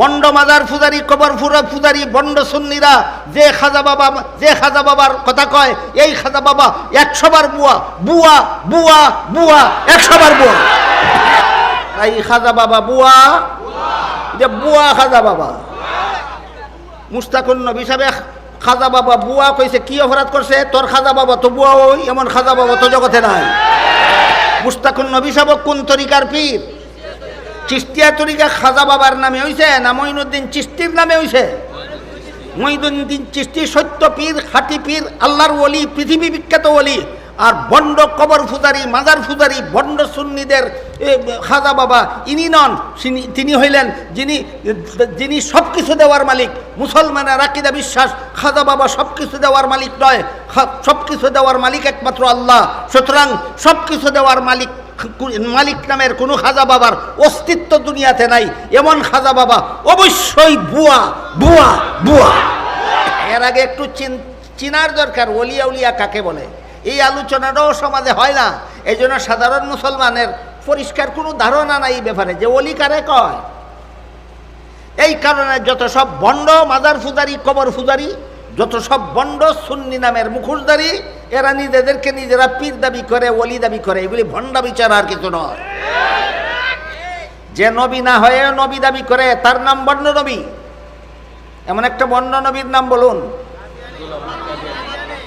Bond মাজার ফুজারি কবর ফুরা ফুজারি বন্ড সুন্নিরা, যে খাজা বাবা, যে খাজা বাবার কথা কয়, এই খাজা বাবা একশো বার বুয়া বুয়া বুয়া বুয়া একশো বার বুয়া এই খাজা বাবা বুয়া, যে বুয়া খাজা বাবা। মুস্তাকুন নবী সাহেব খাজা বাবা বুয়া কইছে, কি অপরাধ করছে? তোর খাজা বাবা তো বুয়া ওই, এমন খাজা বাবা তো জগতে নাই। মুস্তাকুন নবী সাহেব কোন তরিকার পীর? চিস্তিয়া তরিকা খাজা বাবার নামে হইছে, না মঈনুদ্দিন চিস্তির নামে হইছে? মঈনুদ্দিন চিস্তি সত্য পীর, খাটি পীর, আল্লাহর ওলি, পৃথিবী বিখ্যাত ওলি, আর বন্ড কবর ফুজারি, মাজার ফুজারি, বন্ড সুন্নিদের খাজা বাবা, ইনি নন তিনি- তিনি হইলেন যিনি যিনি সব কিছু দেওয়ার মালিক, মুসলমানের রাকিদা বিশ্বাস, খাজা বাবা সব কিছু দেওয়ার মালিক নয় সব কিছু দেওয়ার মালিক একমাত্র আল্লাহ, সুতরাং সব কিছু দেওয়ার মালিক মালিক নামের কোনো খাজা বাবার অস্তিত্ব দুনিয়াতে নাই, এমন খাজা বাবা অবশ্যই বুয়া বুয়া বুয়া। এর আগে একটু চিন চিনার দরকার ওলিয়া উলিয়া কাকে বলে? এই আলোচনাটাও সমাজে হয় না। এই জন্য সাধারণ মুসলমানের পরিষ্কার কোনো ধারণা নাই এই ব্যাপারে, যে অলি কারে কয়। এই কারণে যত সব বন্ড মাজার ফুজারি কবর ফুজারি যত সব বন্ড সুন্নি নামের মুখোশদারি এরা নিজেদেরকে নিজেরা পীর দাবি করে অলি দাবি করে, এগুলি ভণ্ডা বিচার আর কিছু নয়। যে নবী না হয়ে নবী দাবি করে, তার নাম বন্ড নবী। এমন একটা বন্ড নবীর নাম বলুন।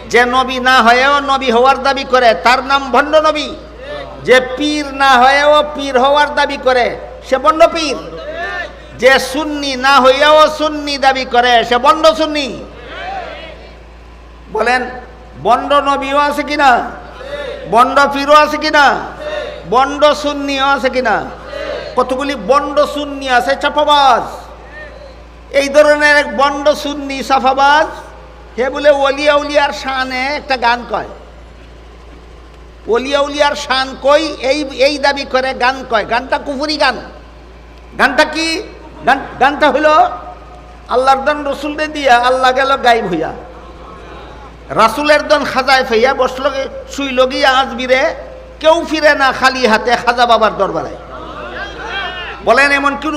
যে নবী না হয়েও নবী হওয়ার দাবি করে, তার নাম ভণ্ড নবী। যে পীর না হয়েও পীর হওয়ার দাবি করে, সে বন্ড পীর। যে সুন্নি না হইয়াও সুন্নি দাবি করে, সে বন্ড সুন্নি। বলেন বন্ড নবীও আছে কিনা? বন্ড পীরও আছে কিনা? বন্ড সুন্নিও আছে কিনা? কতগুলি বন্ড সুন্নি আছে? চাপাবাজ এই ধরনের এক বন্ড সুন্নি সাফাবাজ হে বলে অলিয়া উলিয়ার শানে একটা গান কয়। অলিয়া উলিয়ার শান কই? এই এই দাবি করে গান কয়। গানটা কুফুরি গান। গানটা কি? গান, গানটা হইল আল্লাহর দান রসুলরে দিয়া আল্লাহ গেল গাইব হইয়া। রাসুলের দন খাজায় ফেইয়া বসল শুইল গিয়া আজবিরে কেউ ফিরে না খালি হাতে খাজা বাবার দরবারে। বলেন, এমন কি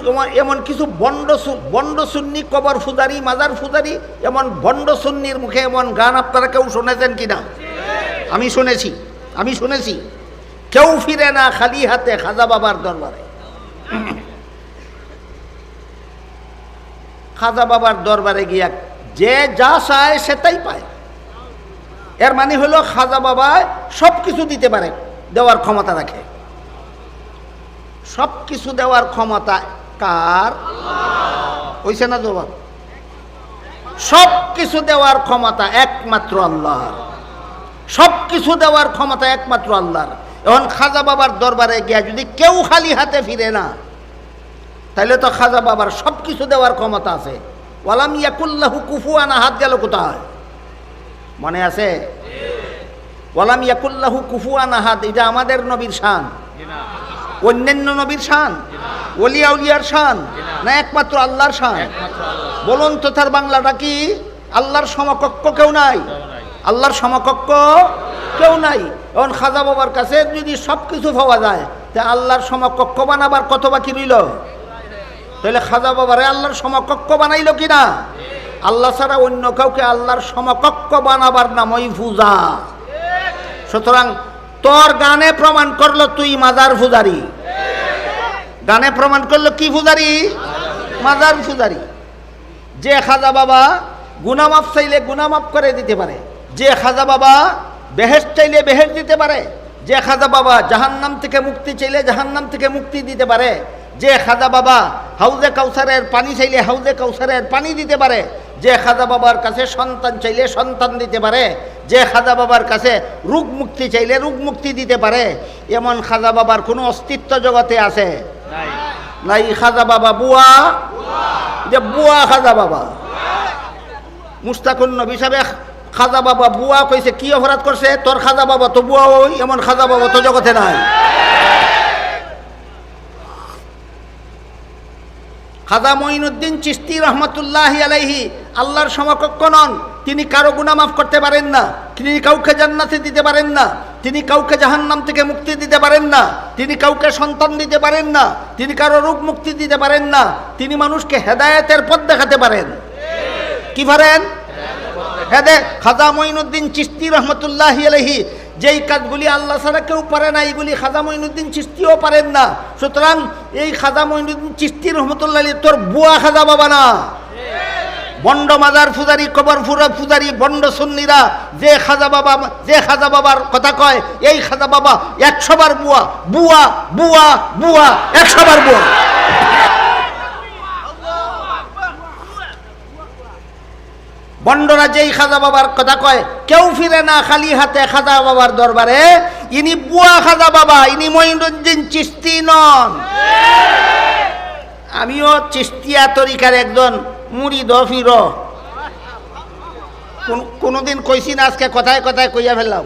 এমন কিছু বন্ড বন্ড সুন্নি, কবর ফুজারি, মাজার ফুজারি, এমন বন্ড সুন্নির মুখে এমন গান আপনারা কেউ শুনেছেন কিনা? আমি শুনেছি আমি শুনেছি। কেউ ফিরে না খালি হাতে খাজা বাবার দরবারে। খাজা বাবার দরবারে গিয়া যে যা চায় সেটাই পায়। এর মানে হলো খাজা বাবা সব কিছু দিতে পারে দেওয়ার ক্ষমতা রাখে। সব কিছু দেওয়ার ক্ষমতা কার? হইছে না জবাব? সব কিছু দেওয়ার ক্ষমতা একমাত্র আল্লাহর। সব কিছু দেওয়ার ক্ষমতা একমাত্র আল্লাহর। এখন খাজা বাবার দরবারে গিয়া যদি কেউ খালি হাতে ফিরে না তাহলে তো খাজা বাবার সব কিছু দেওয়ার ক্ষমতা আছে। ওয়ালাম ইয়াকুল্লাহু কুফুয়ানা হাত গেল কোথায়? মনে আছে? ওয়ালাম ইয়াকুল্লাহু কুফুয়ানা হাত এটা আমাদের নবীর শান। অন্যান্য নবীর শান? ওলিয়া উলিয়ার শান? না একমাত্র আল্লাহর শান? বলুন তো তার বাংলাটা কি? আল্লাহর সমকক্ষ কেউ নাই? আল্লাহর সমকক্ষ কেউ নাই? এখন খাজা বাবার কাছে যদি সব কিছু পাওয়া যায়, তা আল্লাহর সমকক্ষ বানাবার কত বাকি রইল? তাহলে খাজা বাবারে আল্লাহর সমকক্ষ বানাইলো কিনা? আল্লাহ ছাড়া অন্য কাউকে আল্লাহর সমকক্ষ বানাবার নামই পূজা সুতরাং তোর গানে প্রমাণ করল তুই মাজার ফুজারি গানে প্রমাণ করল কি ফুজারি মাজার ফুজারি যে খাজা বাবা গুনামাপ চাইলে গুনামাপ করে দিতে পারে। যে খাজা বাবা বেহেস চাইলে বেহেস দিতে পারে। যে খাজা বাবা জাহান্নাম থেকে মুক্তি চাইলে জাহান্নাম থেকে মুক্তি দিতে পারে। যে খাজা বাবা হাউজে কাউসারের পানি চাইলে হাউজে কাউসারের পানি দিতে পারে। যে খাজা বাবার কাছে সন্তান চাইলে সন্তান দিতে পারে যে খাজা বাবার কাছে রোগ মুক্তি চাইলে রোগ মুক্তি দিতে পারে এমন খাজা বাবার কোনো অস্তিত্ব জগতে আছে? নাই। খাজা বাবা বুয়া? যে বুয়া খাজা বাবা। মুস্তাকুন নবী সাহেব খাজা বাবা বুয়া কইছে কি অপরাধ করছে? তোর খাজা বাবা তো বুয়া ওই এমন খাজা বাবা তো জগতে নাই। খাজা মঈনুদ্দিন চিস্তি রহমতুল্লাহ আলাইহি আল্লাহর সমকক্ষ নন। তিনি কারও গুণা মাফ করতে পারেন না। তিনি কাউকে জান্নাতে দিতে পারেন না। তিনি কাউকে জাহান্নাম থেকে মুক্তি দিতে পারেন না। তিনি কাউকে সন্তান দিতে পারেন না। তিনি কারও রূপ মুক্তি দিতে পারেন না। তিনি মানুষকে হেদায়েতের পথ দেখাতে পারেন। কি পারেন? হেদে খাজা মঈনুদ্দিন চিস্তি রহমতুল্লাহ আলহি যেই কাজগুলি আল্লাহ ছাড়া কেউ পারে না এইগুলি খাজা মঈনুদ্দিন চিস্তিও পারেন না। সুতরাং এই খাজা মঈনুদ্দিন চিস্তি রহমতুল্লাহ তোর বুয়া খাজা বাবা না। বন্ড মাজার ফুজারি কবর ফুরা ফুজারি বন্ড সুন্নিরা, যে খাজা বাবা, যে খাজা বাবার কথা কয়, এই খাজা বাবা একশো বার বুয়া বুয়া বুয়া বুয়া, একশো বার বুয়া। বন্ডরা যেই খাজা বাবার কথা কয়, কেউ ফিরে না খালি হাতে খাজা বাবার দরবারে, ইনি বুয়া খাজা বাবা, ইনি মঈনুদ্দিন চিস্তি নন। আমিও চিস্তিয়া তরিকার একজন মুড়ি দফির কোনোদিন কইছি না, আজকে কথায় কথায় কইয়া ফেললাম।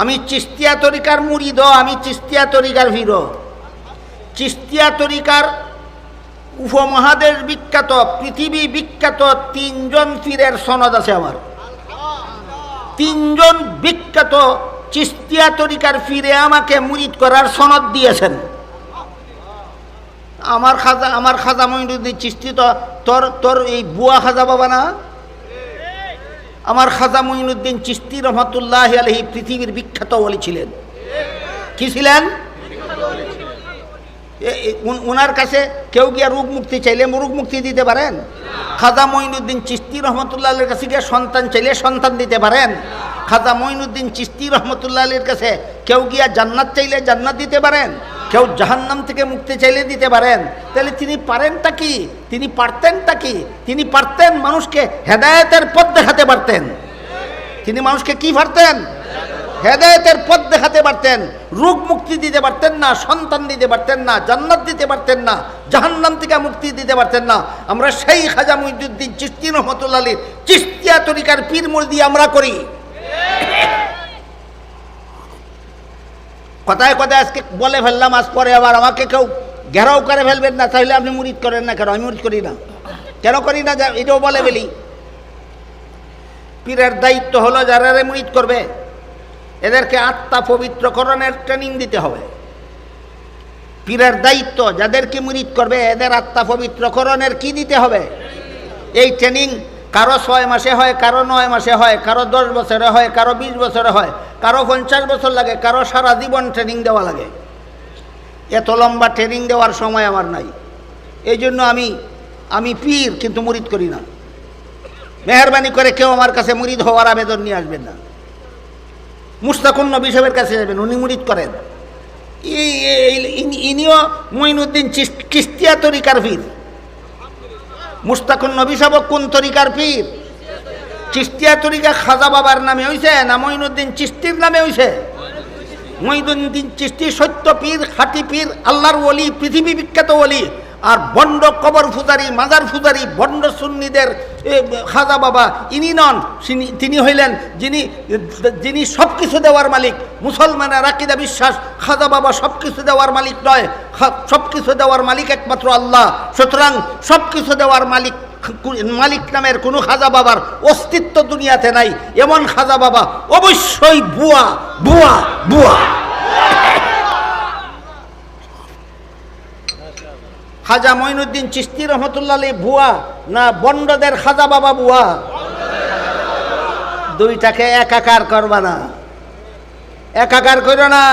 আমি চিস্তিয়া তরিকার মুড়ি দ, আমি চিস্তিয়া তরিকার ফির চিস্তিয়া তরিকার উপমহাদেশ বিখ্যাত, পৃথিবী বিখ্যাত তিনজন পীরের সনদ আছে আমার। তিনজন বিখ্যাত চিস্তিয়া তরিকার ফিরে আমাকে মুরিদ করার সনদ দিয়েছেন। আমার খাজা আমার খাজা মঈনুদ্দিন চিস্তি তো, তোর তোর এই বুয়া খাজা বাবা না? আমার খাজা মঈনুদ্দিন চিস্তি রহমতুল্লাহ আলহী পৃথিবীর বিখ্যাত বলি ছিলেন। কি ছিলেন? উনার কাছে কেউ গিয়া রোগ মুক্তি চাইলে রোগ মুক্তি দিতে পারেন? খাজা মঈনুদ্দিন চিস্তি রহমতুল্লাহ আলীর কাছে গিয়ে সন্তান চাইলে সন্তান দিতে পারেন? খাজা মঈনুদ্দিন চিস্তি রহমতুল্লাহ আলীর কাছে কেউ গিয়া জান্নাত চাইলে জান্নাত দিতে পারেন? কেউ জাহান্নাম থেকে মুক্তি চাইলে দিতে পারেন। তাহলে তিনি পারেনটা কি? তিনি পারতেনটা কি? তিনি পারতেন মানুষকে হেদায়েতের পথ দেখাতে পারতেন। তিনি মানুষকে কি পারতেন? হেদায়েতের পথ দেখাতে পারতেন। রোগ মুক্তি দিতে পারতেন না, সন্তান দিতে পারতেন না, জান্নাত দিতে পারতেন না, জাহান্নাম থেকে মুক্তি দিতে পারতেন না। আমরা সেই খাজা মহিদুদ্দিন চিস্তি রহমতুল্লাহ আলীর চিস্তিয়া তরিকার পীর মুরদি আমরা করি। কথায় কথায় আজকে বলে ফেললাম, আজ পরে আবার আমাকে কেউ ঘেরাও করে ফেলবেন না, তাহলে আপনি মুরিদ করেন না কেন? আমি মুরিদ করি না। কেন করি না? এটাও বলে ফেলি। পীরের দায়িত্ব হলো যারা রে মুরিদ করবে, এদেরকে আত্মা পবিত্রকরণের ট্রেনিং দিতে হবে। পীরের দায়িত্ব যাদেরকে মুরিদ করবে, এদের আত্মা পবিত্রকরণের কি দিতে হবে? এই ট্রেনিং কারও ছয় মাসে হয়, কারও নয় মাসে হয়, কারও দশ বছরে হয়, কারও বিশ বছরে হয়। কারও পঞ্চাশ বছর লাগে, কারও সারা জীবন ট্রেনিং দেওয়া লাগে। এত লম্বা ট্রেনিং দেওয়ার সময় আমার নাই। এই জন্য আমি আমি পীর, কিন্তু মুরিদ করি না। মেহরবানি করে কেউ আমার কাছে মুরিদ হওয়ার আবেদন নিয়ে আসবেন না। মুস্তাকুন নবী সাহেবের কাছে যাবেন, উনি মুরিদ করেন। ইনিও মঈনুদ্দিন চিস্তিয়া তরিকার পীর। মুস্তাকুন নবী কোন তরিকার পীর? চিস্তিয়া তরিকা খাজা বাবার নামে হইছে, না মঈনুদ্দিন চিস্তির নামে হইছে? মঈনুদ্দিন চিস্তি সত্য পীর, খাটি পীর, আল্লাহর ওলি, পৃথিবী বিখ্যাত ওলি, আর বন্ড কবর ফুজারি, মাজার ফুজারি, বন্ড সুন্নিদের খাজা বাবা, ইনি নন তিনি- তিনি হইলেন যিনি যিনি সব কিছু দেওয়ার মালিক। মুসলমানের আকিদা বিশ্বাস, খাজা বাবা সব কিছু দেওয়ার মালিক নয় সব কিছু দেওয়ার মালিক একমাত্র আল্লাহ। সুতরাং সব কিছু দেওয়ার মালিক মালিক নামের কোনো খাজা বাবার অস্তিত্ব দুনিয়াতে নাই, এমন খাজা বাবা অবশ্যই বুয়া বুয়া বুয়া। খাজা মঈনুদ্দিন চিস্তি রহমতুল্লাহ ভুয়া না বন্ডদের খাজা বাবা বুয়া? দুইটাকে একাকার করবা না। একাকার করো না।